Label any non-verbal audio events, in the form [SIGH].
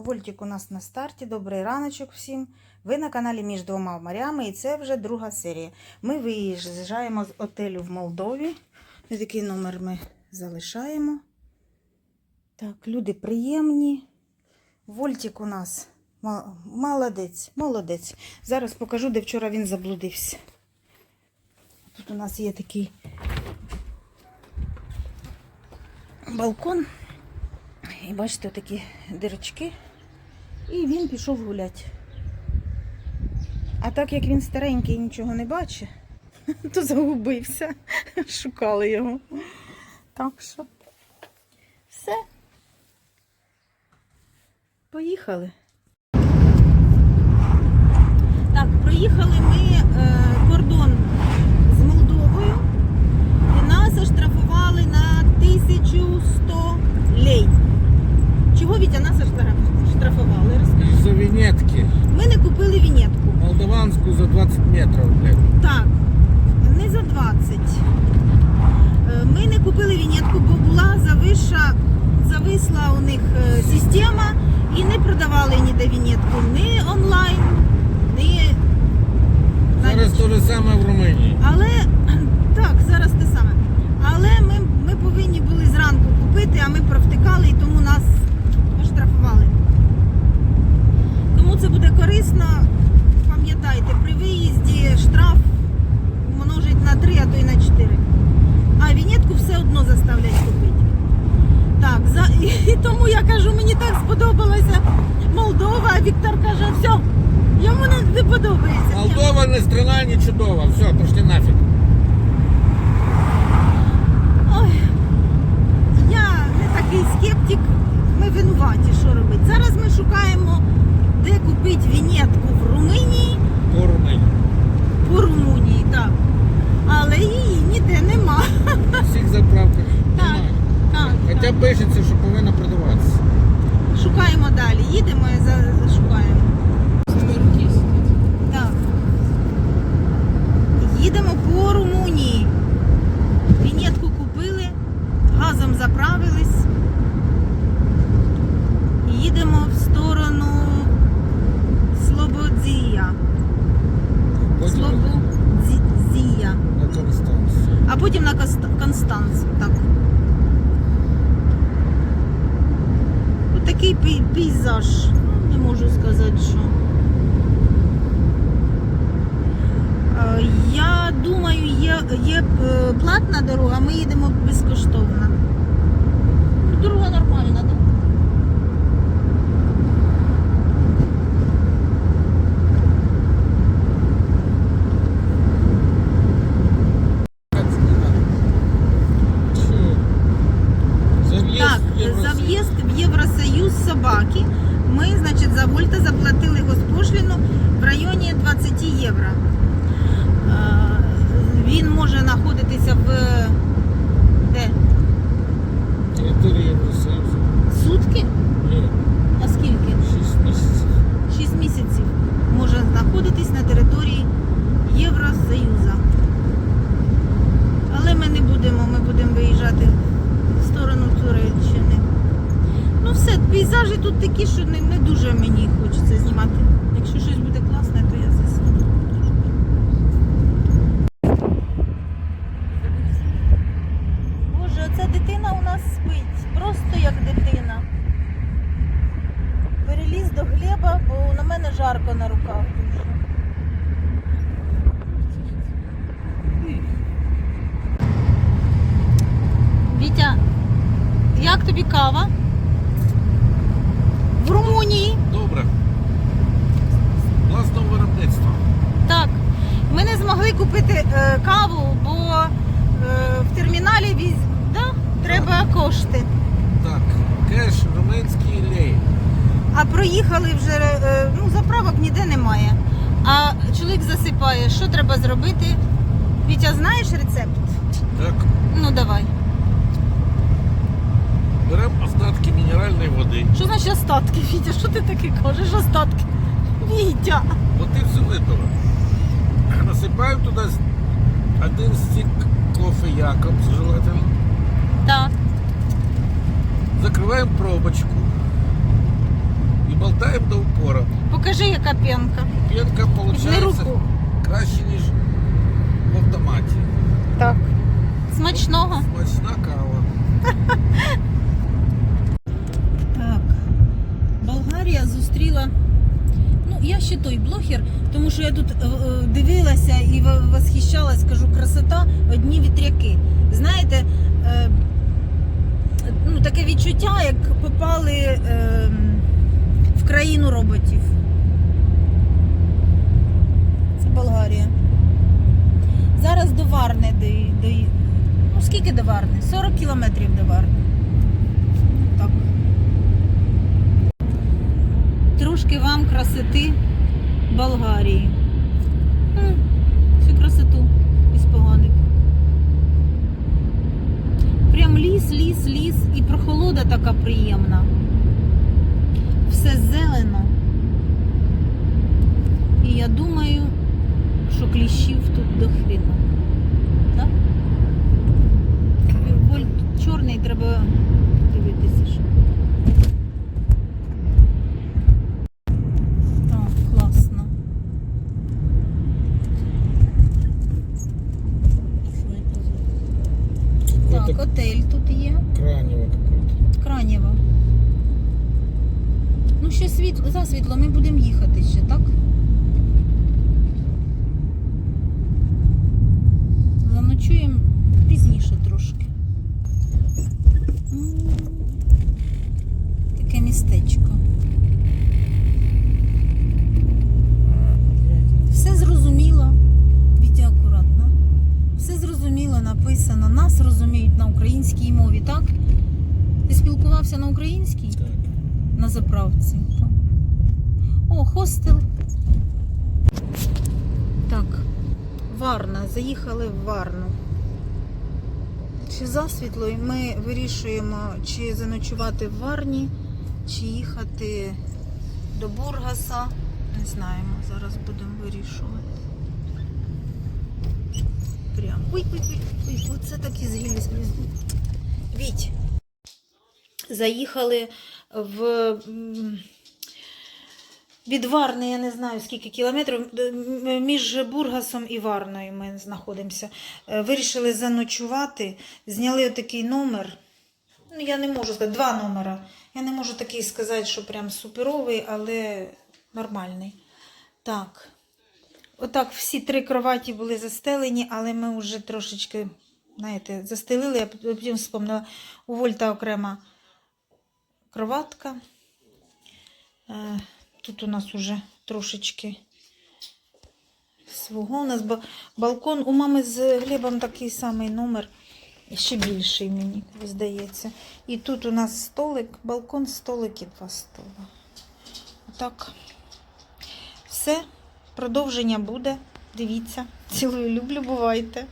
Вольтик у нас на старті. Добрий раночок всім. Ви на каналі Між двома морями і це вже друга серія. Ми виїжджаємо з отелю в Молдові. Такий номер ми залишаємо. Так, люди приємні. Вольтик у нас молодець, молодець. Зараз покажу, де вчора він заблудився. Тут у нас є такий балкон. І бачите, такі дирочки. І він пішов гуляти. А так як він старенький і нічого не бачить, [LAUGHS] то загубився. [LAUGHS] Шукали його. Так що все. Поїхали. Так, проїхали ми е, кордон з Молдовою і нас оштрафували на 1100 лей. Чого Вітя нас оштраф- штрафували? Розкажи. За винетки. Ми не купили вінетку. Молдаванскую за 20 метров, блядь. Так, не за 20. Е, Ми не купили вінетку, бо була завиша, зависла у них е, система і не продавали ніде вінетку. Ні онлайн, ні. Зараз то же саме в Румунії. Але [CLEARS THROAT] так, зараз те саме. Але ми, ми повинні були зранку купити, а ми провтикали і тому нас оштрафували. Тому це корисно. Пам'ятайте, при виїзді штраф множить на 3, а то й на 4. А вінетку все одно заставлять купити. Так, за... [LAUGHS] і тому я кажу, мені так сподобалася Молдова, а Віктор каже, все, йому не, подобається. Молдова не страна, не чудова. Все, пошли нафиг. Ой, я не такий скептик, ми винуваті, що робити. Зараз ми шукаємо, де купити вінетку в Румунії, По Румунії. по Румунії, так. Але її ніде нема. На всіх заправках Так, немає. так, Хоча так. пишеться, що повинна продаватися. Шукаємо далі. Їдемо і за- шукаємо. Так. Їдемо по Румунії. Вінетку купили, газом заправились. І Їдемо в сторону Слободзія. Потім Слободзія. на Констанцію. А потім на Констанц. Так. Отакий такий пей- пейзаж. Не можу сказати, що. Е, Я думаю, є, є е, платна дорога, ми їдемо безкоштовно. Дорога нормальна, так? Що? Заїзд Так, в Євросоюз. за в'їзд в Євросоюз собаки ми, значить, за вольта заплатили госпошліну в районі 20 євро. Е, Він може знаходитися в де? Територія Євросоюзу. Сутки? Ні, А скільки? 6 місяців. 6 місяців може знаходитись на території Євросоюзу. Але ми не будемо, ми будемо виїжджати в сторону Туреччини. Ну все, пейзажі тут такі, що не, не дуже мені хочеться знімати. Якщо щось буде класне, то я засніму. Боже, оця дитина у нас спить. Просто як дитина. Переліз до глеба, бо на мене жарко на руках. Вітя, як тобі кава? В Румунії. Добре. Власного виробництва. Так. Ми не змогли купити е, каву, бо е, в терміналі віз... да, треба кошти. Так, кеш румунський лей. А проїхали вже, е, ну, заправок ніде немає. А чоловік засипає, що треба зробити? Вітя, знаєш рецепт? Так, Ну давай. води. Що значить остатки, Вітя? Що ти таке кажеш? Остатки? Вітя. Вот и все этого. Насыпаем туда с- один стик кофе Якобс желательно. Так. Закрываем пробочку. И болтаємо до упора. Покажи, яка п'янка. П'янка Візьми виходить руку. краще, ніж в автоматі. Так. Смачного. Смачна кава. [LAUGHS] я ще той блогер, тому що я тут е, е, дивилася і восхищалась, кажу, красота, одні вітряки. Знаєте, е, ну, таке відчуття, як попали е, в країну роботів. Це Болгарія. Зараз до Варни до, до, Ну, скільки до Варни? 40 кілометрів до Варни. Так. Трошки вам красоти Болгарії. Всю красоту із поганих. Прям ліс, ліс, ліс і прохолода така приємна. Все зелено. І я думаю, що кліщів тут до хріна. Так? Вольт чорний треба дивитися. Що. Так, класно. Так, Какой-то отель тут є. Кранево какой-то. Кранєво. Ну, ще світло, ми будемо їхати ще, так? Заночуємо пізніше трошки. Таке містечко. Все зрозуміло. Вітя акуратно. Все зрозуміло, написано. Нас розуміють на українській мові, так? Ти спілкувався на українській? Так. На заправці. О, хостел. Так. Варна. Заїхали в Варну. Чи засвітло, і ми вирішуємо, чи заночувати в Варні, чи їхати до Бургаса. Не знаємо, зараз будемо вирішувати. Прям. Ой, ой, ой, ой, оце такі згілі. Віть. Заїхали в від Варни, я не знаю скільки кілометрів. Між Бургасом і Варною ми знаходимося. Е, Вирішили заночувати, зняли отакий номер. Ну, я не можу сказати, два номера. Я не можу такий сказати, що прям суперовий, але нормальний. Так. Отак всі три кроваті були застелені, але ми вже трошечки, знаєте, застелили, я потім вспомнила, у Вольта окрема кроватка. Е, Тут у нас уже трошечки свого. У нас балкон. У мами з Глебом такий самий номер. Ще більший мені здається. І тут у нас столик, балкон, столик і два стола. Отак. Все. Продовження буде. Дивіться. Цілую, люблю, бувайте.